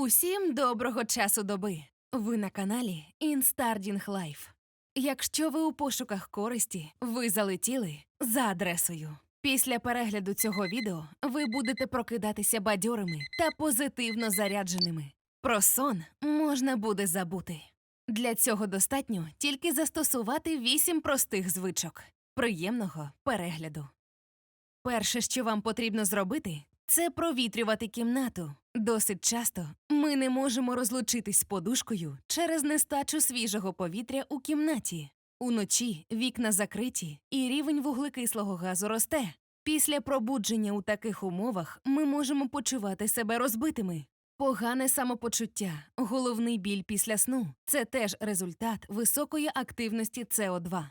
Усім доброго часу доби. Ви на каналі Instarding Life. Якщо ви у пошуках користі, ви залетіли за адресою. Після перегляду цього відео ви будете прокидатися бадьорими та позитивно зарядженими. Про сон можна буде забути. Для цього достатньо тільки застосувати вісім простих звичок. Приємного перегляду. Перше, що вам потрібно зробити, це провітрювати кімнату. Досить часто ми не можемо розлучитись з подушкою через нестачу свіжого повітря у кімнаті. Уночі вікна закриті, і рівень вуглекислого газу росте. Після пробудження у таких умовах ми можемо почувати себе розбитими. Погане самопочуття, головний біль після сну це теж результат високої активності СО2.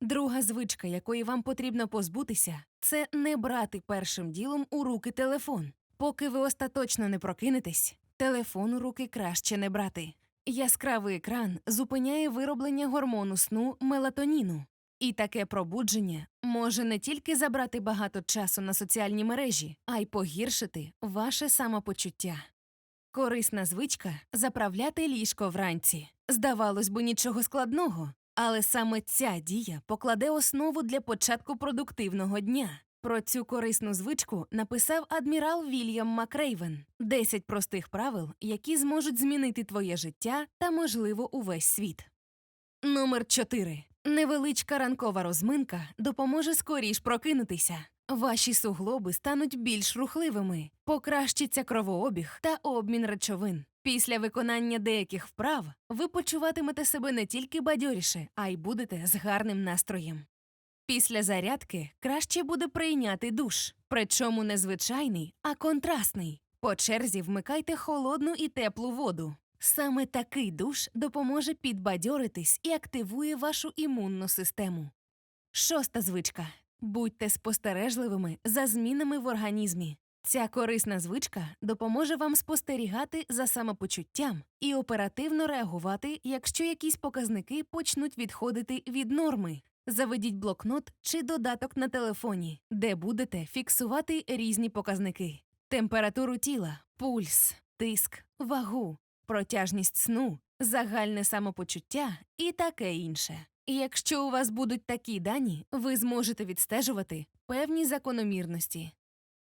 Друга звичка, якої вам потрібно позбутися, це не брати першим ділом у руки телефон. Поки ви остаточно не прокинетесь, телефон у руки краще не брати. Яскравий екран зупиняє вироблення гормону сну мелатоніну. І таке пробудження може не тільки забрати багато часу на соціальні мережі, а й погіршити ваше самопочуття. Корисна звичка заправляти ліжко вранці. Здавалось би, нічого складного, але саме ця дія покладе основу для початку продуктивного дня. Про цю корисну звичку написав адмірал Вільям Макрейвен 10 простих правил, які зможуть змінити твоє життя та, можливо, увесь світ. Номер 4. Невеличка ранкова розминка допоможе скоріш прокинутися. Ваші суглоби стануть більш рухливими, покращиться кровообіг та обмін речовин. Після виконання деяких вправ ви почуватимете себе не тільки бадьоріше, а й будете з гарним настроєм. Після зарядки краще буде прийняти душ, причому не звичайний, а контрастний. По черзі вмикайте холодну і теплу воду. Саме такий душ допоможе підбадьоритись і активує вашу імунну систему. Шоста звичка. Будьте спостережливими за змінами в організмі. Ця корисна звичка допоможе вам спостерігати за самопочуттям і оперативно реагувати, якщо якісь показники почнуть відходити від норми. Заведіть блокнот чи додаток на телефоні, де будете фіксувати різні показники: температуру тіла, пульс, тиск, вагу, протяжність сну, загальне самопочуття і таке інше. Якщо у вас будуть такі дані, ви зможете відстежувати певні закономірності.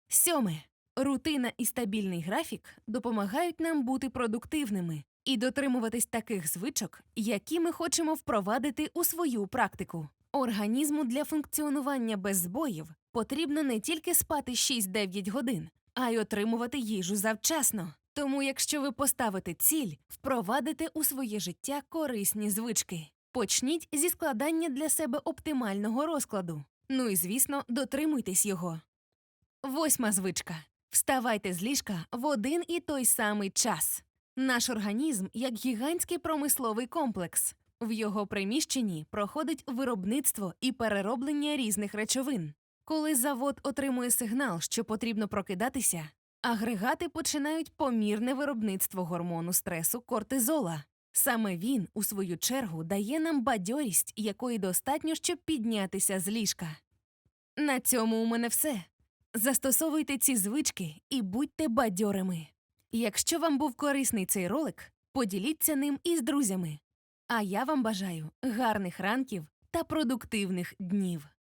Сьоме. Рутина і стабільний графік допомагають нам бути продуктивними і дотримуватись таких звичок, які ми хочемо впровадити у свою практику. Організму для функціонування без збоїв потрібно не тільки спати 6-9 годин, а й отримувати їжу завчасно. Тому, якщо ви поставите ціль, впровадите у своє життя корисні звички. Почніть зі складання для себе оптимального розкладу. Ну і звісно, дотримуйтесь його. Восьма звичка. Вставайте з ліжка в один і той самий час. Наш організм як гігантський промисловий комплекс. В його приміщенні проходить виробництво і перероблення різних речовин. Коли завод отримує сигнал, що потрібно прокидатися, агрегати починають помірне виробництво гормону стресу кортизола. Саме він, у свою чергу, дає нам бадьорість, якої достатньо, щоб піднятися з ліжка. На цьому у мене все. Застосовуйте ці звички і будьте бадьорими. Якщо вам був корисний цей ролик, поділіться ним із друзями. А я вам бажаю гарних ранків та продуктивних днів.